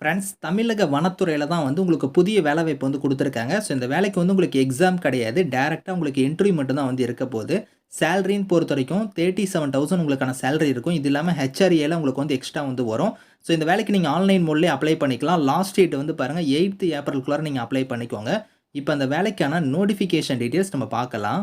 Friends தமிழக வனத்துறையில் தான் வந்து உங்களுக்கு புதிய வேலைவாய்ப்பு வந்து கொடுத்துருக்காங்க. ஸோ இந்த வேலைக்கு வந்து உங்களுக்கு எக்ஸாம் கிடையாது. டேரெக்டாக உங்களுக்கு இன்டர்வியூ மட்டும் தான் வந்து இருக்க போகுது. சேலரின்னு பொறுத்த வரைக்கும் தேர்ட்டி செவன் தௌசண்ட் உங்களுக்கான சேலரி இருக்கும். இது இல்லாமல் ஹெச்ஆர்ஏல உங்களுக்கு வந்து எக்ஸ்ட்ரா வந்து வரும். ஸோ இந்த வேலைக்கு நீங்கள் ஆன்லைன் மோட்லேயே அப்ளை பண்ணிக்கலாம். லாஸ்ட் டேட் வந்து பாருங்கள் எயித்து ஏப்ரல்குள்ளார நீங்கள் அப்ளை பண்ணிக்கோங்க. இப்போ அந்த வேலைக்கான நோட்டிஃபிகேஷன் டீட்டெயில்ஸ் நம்ம பார்க்கலாம்.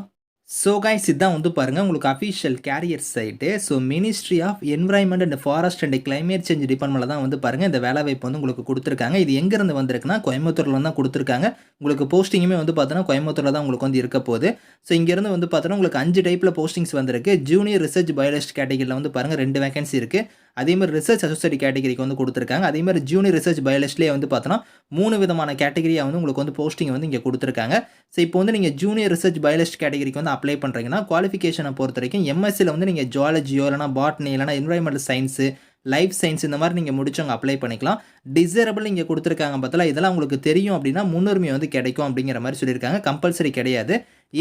ஸோ கைஸ் இதுதான் வந்து பாருங்கள் உங்களுக்கு official career site so ministry of environment and forest and climate change டிபார்ட்மெண்ட்டில் தான் வந்து பாருங்கள் இந்த வேலை வாய்ப்பு வந்து உங்களுக்கு கொடுத்துருக்காங்க. இது எங்கேருந்து வந்திருக்குன்னா கோயம்புத்தூரில் தான் கொடுத்துருக்காங்க. உங்களுக்கு போஸ்டிங்குமே வந்து பார்த்தோன்னா கோயம்புத்தூரில் தான் உங்களுக்கு வந்து இருக்க போகுது. ஸோ இங்கேருந்து வந்து பார்த்தோன்னா உங்களுக்கு அஞ்சு டைப்பில் போஸ்டிங்ஸ் வந்திருக்கு. ஜூனியர் ரிசர்ச் பயாலஜிஸ்ட் கேட்டகரியில் வந்து பாருங்கள் ரெண்டு வேகன்சி இருக்குது அதே மாதிரி ரிசர்ச் அசோசியேட் கேட்டகரிக்கு வந்து கொடுத்துருக்காங்க. அதே மாதிரி ஜூனியர் ரிசர்ச் பயாலஜிஸ்ட்லேயே வந்து பார்த்தோன்னா மூணு விதமான கேட்டகரியாக வந்து உங்களுக்கு வந்து போஸ்டிங் வந்து இங்கே கொடுத்துருக்காங்க. ஸோ இப்போ வந்து நீங்கள் ஜூனியர் ரிசர்ச் பயாலஜிஸ்ட் கேட்டகரிக்கு வந்து அப்ளை பண்ணுறீங்கன்னா குவாலிஃபிகேஷனை பொறுத்த வரைக்கும் எம்எஸ்சியில் வந்து நீங்கள் ஜுவாலஜியோ இல்லைனா பாட்னி இல்லைனா என்வரான்மெண்டல் சயின்ஸு லைஃப் சயின்ஸ் இந்த மாதிரி நீங்கள் முடிச்சவங்க அப்ளை பண்ணிக்கலாம். டிசரபிள் இங்கே கொடுத்துருக்காங்க பார்த்தல இதெல்லாம் உங்களுக்கு தெரியும் அப்படின்னா முன்னுரிமை வந்து கிடைக்கும் அப்படிங்கிற மாதிரி சொல்லியிருக்காங்க. கம்பல்சரி கிடையாது.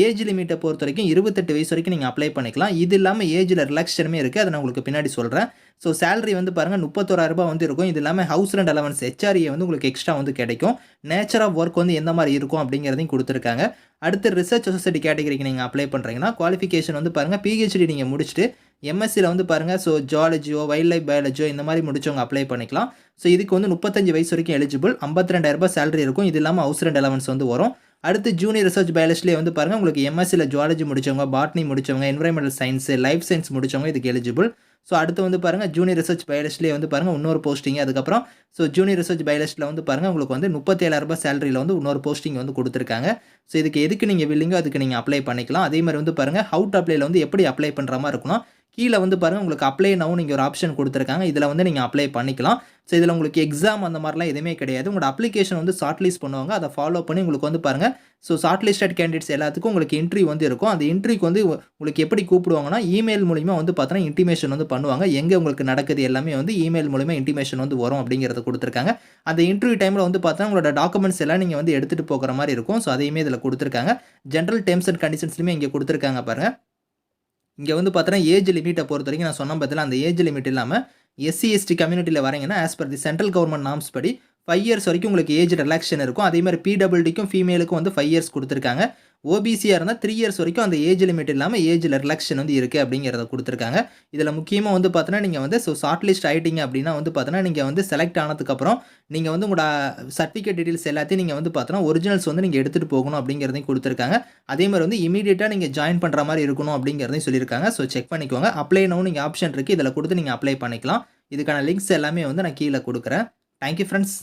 ஏஜ் லிமிட்டை பொறுத்த வரைக்கும் இருபத்தெட்டு வயசு வரைக்கும் நீங்கள் அப்ளை பண்ணிக்கலாம். இது இல்லாமல் ஏஜில் ரிலாக்ஸேஷனுமே இருக்குது அதை நான் உங்களுக்கு பின்னாடி சொல்கிறேன் ஸோ சேலரி வந்து பாருங்கள் முப்பத்தோராயிரரூபா வந்து இருக்கும். இது இல்லாமல் ஹவுஸ் ரெண்ட் அலவன்ஸ் ஹெச்ஆர்ஏ வந்து உங்களுக்கு எக்ஸ்ட்ரா வந்து கிடைக்கும். நேச்சர் ஆஃப் ஒர்க் வந்து எந்த மாதிரி இருக்கும் அப்படிங்கிறதையும் கொடுத்துருக்காங்க. அடுத்து ரிசர்ச் சொசைட்டி கேட்டகரிக்கு நீங்கள் அப்ளை பண்ணுறீங்கன்னா குவாலிஃபிகேஷன் வந்து பாருங்கள் பிஹெச்டி நீங்கள் முடிச்சுட்டு எம்எஸ்சியில் வந்து பாருங்கள் ஸோ ஜுவாலஜியோ வைல்ட் லைஃப் பயாலஜியோ இந்த மாதிரி முடிச்சவங்க அப்ளை பண்ணிக்கலாம். ஸோ இதுக்கு வந்து முப்பத்தஞ்சு வயசு வரைக்கும் எலிஜிபிள் ஐம்பத்தி ரெண்டாயிரரூபா சேலரி இருக்கும். இது இல்லாமல் ஹவுஸ் ரெண்ட் அலவன்ஸ் வந்து வரும். அடுத்து ஜூனியர் ரிசர்ச் பயாலஜிலே வந்து பாருங்கள் உங்களுக்கு எம்எஸ்சியில் ஜுவாலஜி முடிச்சவங்க பாட்னி முடிச்சவங்க என்வரன்மெண்டல் சயின்ஸ் லைஃப் சயின்ஸ் முடிச்சவங்க இதுக்கு எலிஜிபிள் ஸோ அடுத்து வந்து பாருங்கள் ஜூனியர் ரிசர்ச் பயாலஜிலே வந்து பாருங்கள் இன்னொரு போஸ்டிங் அதுக்கப்புறம். ஸோ ஜூனியர் ரிசர்ச் பயாலஜியில் வந்து பாருங்கள் உங்களுக்கு வந்து முப்பத்தேழாயிரரூபா சேலரியில் வந்து இன்னொரு போஸ்டிங் வந்து கொடுத்துருக்காங்க. ஸோ இதுக்கு எதுக்கு நீங்கள் வில்லிங்கோ அதுக்கு நீங்கள் அப்ளை பண்ணிக்கலாம். அதே மாதிரி வந்து பாருங்கள் ஹவுட் அப்ளைல வந்து எப்படி அப்ளை பண்ணுற மாதிரி இருக்கணும். கீழே வந்து பாருங்கள் உங்களுக்கு அப்ளை நவும் நீங்கள் ஒரு ஆப்ஷன் கொடுத்துருக்காங்க. இதில் வந்து நீங்கள் அப்ளை பண்ணிக்கலாம். ஸோ இதில் உங்களுக்கு எக்ஸாம் அந்த மாதிரிலாம் எதுவுமே கிடையாது. உங்களோட அப்ளிகேஷன் வந்து ஷார்ட் லிஸ்ட் பண்ணுவாங்க. அதை ஃபாலோ பண்ணி உங்களுக்கு வந்து பாருங்கள் ஸோ ஷார்ட் லிஸ்டட் கேண்டிடேட்ஸ் எல்லாத்துக்கும் உங்களுக்கு இன்ட்ரிவ் வந்து இருக்கும். அந்த இன்ட்ரிக்கு வந்து உங்களுக்கு எப்படி கூப்பிடுவாங்கன்னா இமெயில் மூலிமா வந்து பார்த்தோன்னா இன்டிமேஷன் வந்து பண்ணுவாங்க. எங்கே உங்களுக்கு நடக்குது எல்லாமே வந்து இமெயில் மூலிமா இன்டிமேஷன் வந்து வரும் அப்படிங்கிறத கொடுத்துருக்காங்க. அந்த இன்டர்வியூ டைமில் வந்து பார்த்தோன்னா உங்களோட டாக்குமெண்ட்ஸ் எல்லாம் நீங்கள் வந்து எடுத்துகிட்டு போகிற மாதிரி இருக்கும். ஸோ அதையுமே இதில் கொடுத்துருக்காங்க. ஜென்ரல் டேர்ம்ஸ் அண்ட் கண்டிஷன்ஸ்லையுமே இங்கே கொடுத்துருக்காங்க பாருங்கள் இங்கே வந்து பார்த்தோன்னா ஏஜ் லிமிட்டை பொறுத்த வரைக்கும் நான் சொன்ன பதில் அந்த ஏஜ் லிமிட் இல்லாமல் எஸ்சி எஸ்டி கம்யூனிட்டியில் வரீங்கன்னா as per the central government norms படி ஃபைவ் இயர்ஸ் வரைக்கும் உங்களுக்கு ஏஜ் ரிலாக்ஷன் இருக்கும். அதே மாதிரி பிடபிள்டிக்கும் ஃபீமேலுக்கும் வந்து ஃபைவ் இயர்ஸ் கொடுத்துருக்காங்க. ஓபிசியாக இருந்தால் த்ரீ இயர்ஸ் வரைக்கும் அந்த ஏஜ் லிமிட் இல்லாமல் ஏஜில் ரிலாக்ஷன் வந்து இருக்குது அப்படிங்கிறத கொடுத்துருக்காங்க. இதில் முக்கியமாக வந்து பார்த்தோன்னா நீங்கள் வந்து ஸோ ஷார்ட் லிஸ்ட் ஆகிட்டீங்க அப்படின்னா வந்து பார்த்தீங்கன்னா நீங்கள் வந்து செலக்ட் ஆனதுக்கப்புறம் நீங்கள் வந்து உங்களோட சர்டிஃபிகேட் டீட்டெயில்ஸ் எல்லாத்தையும் நீங்கள் வந்து பார்த்தோன்னா ஒரிஜினல்ஸ் வந்து நீங்கள் எடுத்துகிட்டு போகணும் அப்படிங்கிறதையும் கொடுத்துருக்காங்க. அதே மாதிரி வந்து இமீடியட்டாக நீங்கள் ஜாயின் பண்ணுற மாதிரி இருக்கணும் அப்படிங்கிறதையும் சொல்லியிருக்காங்க. ஸோ செக் பண்ணிக்கோங்க. அப்ளை நவும் நீங்கள் ஆப்ஷன் இருக்குது இதில் கொடுத்து நீங்கள் அப்ளை பண்ணிக்கலாம். இதுக்கான லிங்க்ஸ் எல்லாமே வந்து நான் கீழே கொடுக்குறேன். Thank you friends